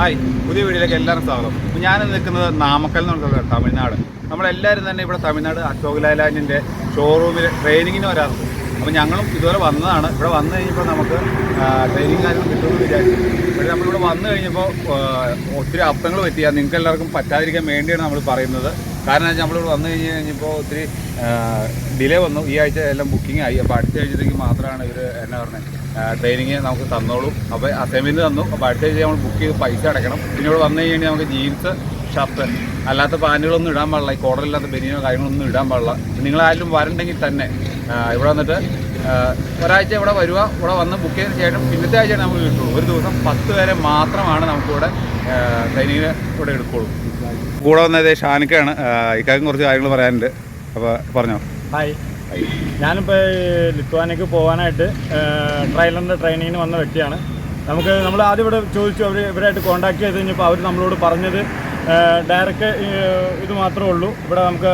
Hi പുതിയ വീഡിയോയിലേക്ക് എല്ലാവരും സ്വാഗതം. ഇപ്പോൾ ഞാൻ നിൽക്കുന്നത് നാമക്കൽ എന്ന് പറഞ്ഞ തമിഴ്നാട്. നമ്മളെല്ലാവരും തന്നെ ഇവിടെ തമിഴ്നാട് അശോക് ലാലാൻഡിന്റെ ഷോറൂമിൽ ട്രെയിനിങ്ങിന് വരാറുണ്ട്. അപ്പോൾ ഞങ്ങളും ഇതുപോലെ വന്നതാണ്. ഇവിടെ വന്നു കഴിഞ്ഞപ്പോൾ നമുക്ക് ട്രെയിനിങ് കാര്യങ്ങൾ കിട്ടുമെന്ന് വിചാരിച്ചു. പക്ഷേ നമ്മളിവിടെ വന്നു കഴിഞ്ഞപ്പോൾ ഒത്തിരി അബദ്ധങ്ങൾ പറ്റിയ നിങ്ങൾക്ക് എല്ലാവർക്കും പറ്റാതിരിക്കാൻ വേണ്ടിയാണ് നമ്മൾ പറയുന്നത്. കാരണം വെച്ചാൽ നമ്മളിവിടെ വന്നു കഴിഞ്ഞ് കഴിഞ്ഞപ്പോൾ ഒത്തിരി ഡിലേ വന്നു. ഈ ആഴ്ച എല്ലാം ബുക്കിംഗ് ആയി. അപ്പോൾ അടുത്ത ആഴ്ചത്തേക്ക് മാത്രമാണ് ഇവർ എന്നാ പറഞ്ഞത് ട്രെയിനിങ് നമുക്ക് തന്നോളൂ. അപ്പോൾ അസൈൻമെന്റ് തന്നു. അപ്പോൾ അടുത്ത ആഴ്ച നമ്മൾ ബുക്ക് ചെയ്ത് പൈസ അടയ്ക്കണം പിന്നെ ഇവിടെ വന്നു കഴിഞ്ഞാൽ നമുക്ക് ജീൻസ് ഷർട്ട് അല്ലാത്ത പാന്റുകളൊന്നും ഇടാൻ പാടില്ല. ഈ കോടറില്ലാത്ത ബനിയോ കാര്യങ്ങളൊന്നും ഇടാൻ പാടില്ല. നിങ്ങളാരും വരണ്ടെങ്കിൽ തന്നെ ഇവിടെ വന്നിട്ട് ഒരാഴ്ച ഇവിടെ വരിക. ഇവിടെ വന്ന് ബുക്ക് ചെയ്തതിന് ശേഷം പിന്നത്തെ ആഴ്ചയാണ് നമുക്ക് കിട്ടുള്ളൂ. ഒരു ദിവസം പത്ത് പേരെ മാത്രമാണ് നമുക്കിവിടെ ട്രെയിനിങ്ങിന് ഇവിടെ എടുക്കുള്ളൂ. കൂടെ വന്നത് ഷാനിക്കാണ് ഇക്കാര്യം കുറച്ച് കാര്യങ്ങൾ പറയാനുണ്ട്. അപ്പോൾ പറഞ്ഞോ. ഹായ് ഞാനിപ്പോൾ ലിത്വാനയ്ക്ക് പോകാനായിട്ട് ട്രailer ട്രെയിനിങ്ങിന് വന്ന വ്യക്തിയാണ്. നമുക്ക് നമ്മൾ ആദ്യം ഇവിടെ ചോദിച്ചു അവർ ഇവരായിട്ട് കോൺടാക്ട് ചെയ്ത് കഴിഞ്ഞപ്പോൾ അവർ നമ്മളോട് പറഞ്ഞത് ഡയറക്റ്റ് ഇത് മാത്രമേ ഉള്ളൂ. ഇവിടെ നമുക്ക്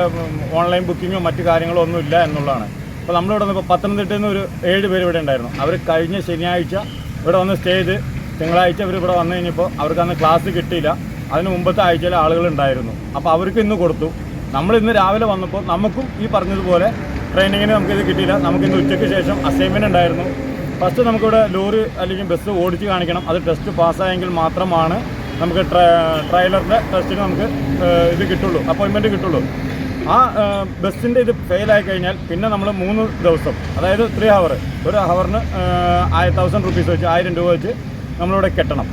ഓൺലൈൻ ബുക്കിങ്ങോ മറ്റു കാര്യങ്ങളോ ഒന്നും ഇല്ല എന്നുള്ളതാണ്. അപ്പോൾ നമ്മളിവിടെ നിന്ന് ഇപ്പോൾ പത്തനംതിട്ടയിൽ നിന്ന് ഒരു ഏഴ് പേര് ഇവിടെ ഉണ്ടായിരുന്നു. അവർ കഴിഞ്ഞ ശനിയാഴ്ച ഇവിടെ വന്ന് സ്റ്റേ ചെയ്ത് തിങ്കളാഴ്ച അവർ ഇവിടെ വന്നു കഴിഞ്ഞപ്പോൾ അവർക്ക് അന്ന് ക്ലാസ് കിട്ടിയില്ല. അതിന് മുമ്പത്തെ ആഴ്ചയിൽ ആളുകൾ ഉണ്ടായിരുന്നു. അപ്പോൾ അവർക്ക് ഇന്ന് കൊടുത്തു. നമ്മൾ ഇന്ന് രാവിലെ വന്നപ്പോൾ നമുക്കും ഈ പറഞ്ഞതുപോലെ ട്രെയിനിങ്ങിന് നമുക്കിത് കിട്ടിയില്ല. നമുക്ക് ഇന്ന് ഉച്ചയ്ക്ക് ശേഷം അസൈൻമെന്റ് ഉണ്ടായിരുന്നു. ഫസ്റ്റ് നമുക്കിവിടെ ലോറി അല്ലെങ്കിൽ ബസ് ഓടിച്ച് കാണിക്കണം. അത് ടെസ്റ്റ് പാസ്സായെങ്കിൽ മാത്രമാണ് നമുക്ക് ട്രെയിലറിന്റെ ടെസ്റ്റിന് നമുക്ക് ഇത് കിട്ടുള്ളൂ. അപ്പോയിൻമെന്റ് കിട്ടുള്ളൂ. ആ ബസ്സിന്റെ ഇത് ഫെയിലായി കഴിഞ്ഞാൽ പിന്നെ നമ്മൾ മൂന്ന് ദിവസം അതായത് ത്രീ ഹവർ ഒരു ഹവറിന് ആയിരം തൗസൻഡ് റുപ്പീസ് വെച്ച് ആയിരം രൂപ വെച്ച് നമ്മളിവിടെ കെട്ടണം.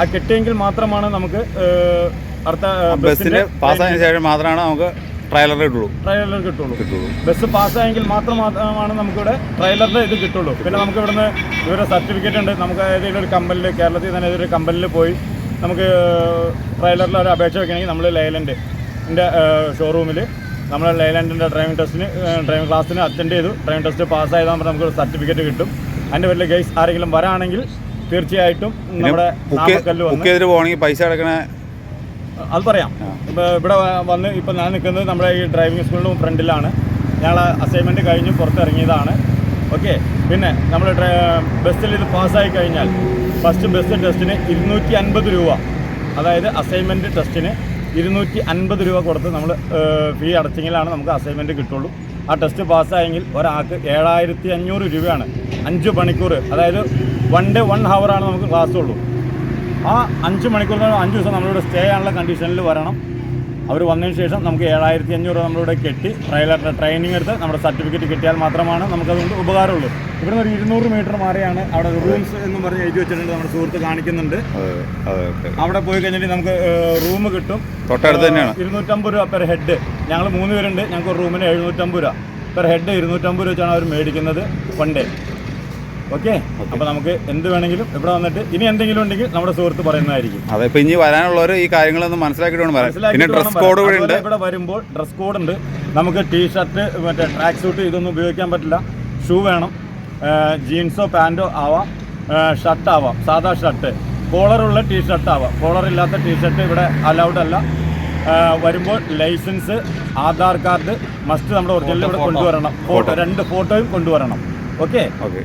ആ കിട്ടിയെങ്കിൽ മാത്രമാണ് നമുക്ക് അടുത്ത ബസ്സിന്റെ പാസ്സായതിനു ശേഷം മാത്രമാണ് നമുക്ക് ട്രയലർ കിട്ടുള്ളൂ ട്രയലർ കിട്ടുള്ളൂ. കിട്ടുള്ളൂ. ബസ് പാസ്സായെങ്കിൽ മാത്രം മാത്രമാണ് നമുക്കിവിടെ ട്രയലറിന്റെ ഇത് കിട്ടുള്ളൂ. പിന്നെ നമുക്ക് ഇവിടുന്ന് ഇവരുടെ സർട്ടിഫിക്കറ്റ് ഉണ്ട്. നമുക്ക് ഏതെങ്കിലും ഒരു കമ്പനിൽ കേരളത്തിൽ തന്നെ ഏതൊരു കമ്പനിൽ പോയി നമുക്ക് ട്രെയിലറിൽ ഒരു അപേക്ഷ വെക്കണമെങ്കിൽ നമ്മൾ ലൈലൻഡ് എന്റെ ഷോറൂമിൽ നമ്മൾ ലേലൻഡിന്റെ ഡ്രൈവിംഗ് ടെസ്റ്റിന് ഡ്രൈവിംഗ് ക്ലാസ്സിന് അറ്റൻഡ് ചെയ്തു. ഡ്രൈവിംഗ് ടെസ്റ്റ് പാസ്സായതാകുമ്പോൾ നമുക്ക് സർട്ടിഫിക്കറ്റ് കിട്ടും. അതിന്റെ പേരിൽ ഗൈസ് ആരെങ്കിലും വരാണെങ്കിൽ തീർച്ചയായിട്ടും നമ്മുടെ ബുക്ക് പോകണമെങ്കിൽ പൈസ അടക്കണ അത് പറയാം. ഇവിടെ വന്ന് ഇപ്പം ഞാൻ നിൽക്കുന്നത് നമ്മുടെ ഈ ഡ്രൈവിംഗ് സ്കൂളിന്റെ ഫ്രണ്ടിലാണ്. ഞങ്ങൾ അസൈൻമെന്റ് കഴിഞ്ഞ് പുറത്തിറങ്ങിയതാണ്. ഓക്കെ പിന്നെ നമ്മൾ ബസ്സിൽ ഇത് പാസ്സായി കഴിഞ്ഞാൽ ഫസ്റ്റ് ബസ് ടെസ്റ്റിന് ഇരുന്നൂറ്റി അൻപത് രൂപ. അതായത് അസൈൻമെന്റ് ടെസ്റ്റിന് ഇരുന്നൂറ്റി അൻപത് രൂപ കൊടുത്ത് നമ്മൾ ഫീ അടച്ചെങ്കിലാണ് നമുക്ക് അസൈൻമെന്റ് കിട്ടുള്ളൂ. ആ ടെസ്റ്റ് പാസ്സായെങ്കിൽ ഒരാൾക്ക് ഏഴായിരത്തി അഞ്ഞൂറ് രൂപയാണ്. അഞ്ച് മണിക്കൂർ. അതായത് വൺ ഡേ വൺ ഹവറാണ് നമുക്ക് ക്ലാസ് ഉള്ളൂ. ആ അഞ്ച് മണിക്കൂർ എന്ന് അഞ്ച് ദിവസം നമ്മളിവിടെ സ്റ്റേ ചെയ്യാനുള്ള കണ്ടീഷനിൽ വരണം. അവർ വന്നതിന് ശേഷം നമുക്ക് ഏഴായിരത്തി അഞ്ഞൂറ് നമ്മളിവിടെ കെട്ടി ട്രയലറിന്റെ ട്രെയിനിങ് എടുത്ത് നമ്മുടെ സർട്ടിഫിക്കറ്റ് കിട്ടിയാൽ മാത്രമാണ് നമുക്കതുകൊണ്ട് ഉപകാരമുള്ളൂ. ഇവിടുന്ന് ഒരു ഇരുന്നൂറ് മീറ്റർ മാറിയാണ് അവിടെ റൂംസ് എന്ന് പറഞ്ഞ് എഴുതി വെച്ചിട്ടുണ്ട് നമ്മുടെ സുഹൃത്ത് കാണിക്കുന്നുണ്ട്. അവിടെ പോയി കഴിഞ്ഞിട്ട് നമുക്ക് റൂം കിട്ടും. തൊട്ടടുത്ത് തന്നെയാണ്. ഇരുന്നൂറ്റമ്പത് രൂപ പെർ ഹെഡ് ഞങ്ങൾ മൂന്ന് പേരുണ്ട്. ഞങ്ങൾക്ക് ഒരു റൂമിന് എഴുന്നൂറ്റമ്പത് രൂപ. പെർ ഹെഡ് ഇരുന്നൂറ്റമ്പത് രൂപ വെച്ചാണ് അവർ മേടിക്കുന്നത് വൺ ഡേ ഓക്കെ? അപ്പോൾ നമുക്ക് എന്ത് വേണമെങ്കിലും ഇവിടെ വന്നിട്ട് ഇനി എന്തെങ്കിലും ഉണ്ടെങ്കിൽ നമ്മുടെ സുഹൃത്ത് പറയുന്നതായിരിക്കും. അതെ ഇപ്പൊ ഇനി വരാനുള്ളവർ ഈ കാര്യങ്ങളൊന്നും മനസ്സിലാക്കിയിട്ട് പിന്നെ ഡ്രസ് കോഡ്. കൂടെ ഉണ്ട്. ഇവിടെ വരുമ്പോൾ ഡ്രസ് കോഡ് ഉണ്ട്. നമുക്ക് ടീഷർട്ട് മറ്റേ ട്രാക്ക് സൂട്ട് ഇതൊന്നും ഉപയോഗിക്കാൻ പറ്റില്ല. ഷൂ വേണം. ജീൻസോ പാന്റോ ആവാം. ഷർട്ട് ആവാം. സാധാ ഷർട്ട് കോളറുള്ള ടീ ഷർട്ട് ആവാം. കോളർ ഇല്ലാത്ത ടീ ഷർട്ട് ഇവിടെ അലൗഡ് അല്ല. വരുമ്പോൾ ലൈസൻസ് ആധാർ കാർഡ് മസ്റ്റ് നമ്മുടെ ഒറിജിനൽ ഇവിടെ കൊണ്ടുവരണം. ഫോട്ടോ രണ്ട് ഫോട്ടോയും കൊണ്ടുവരണം. Okay okay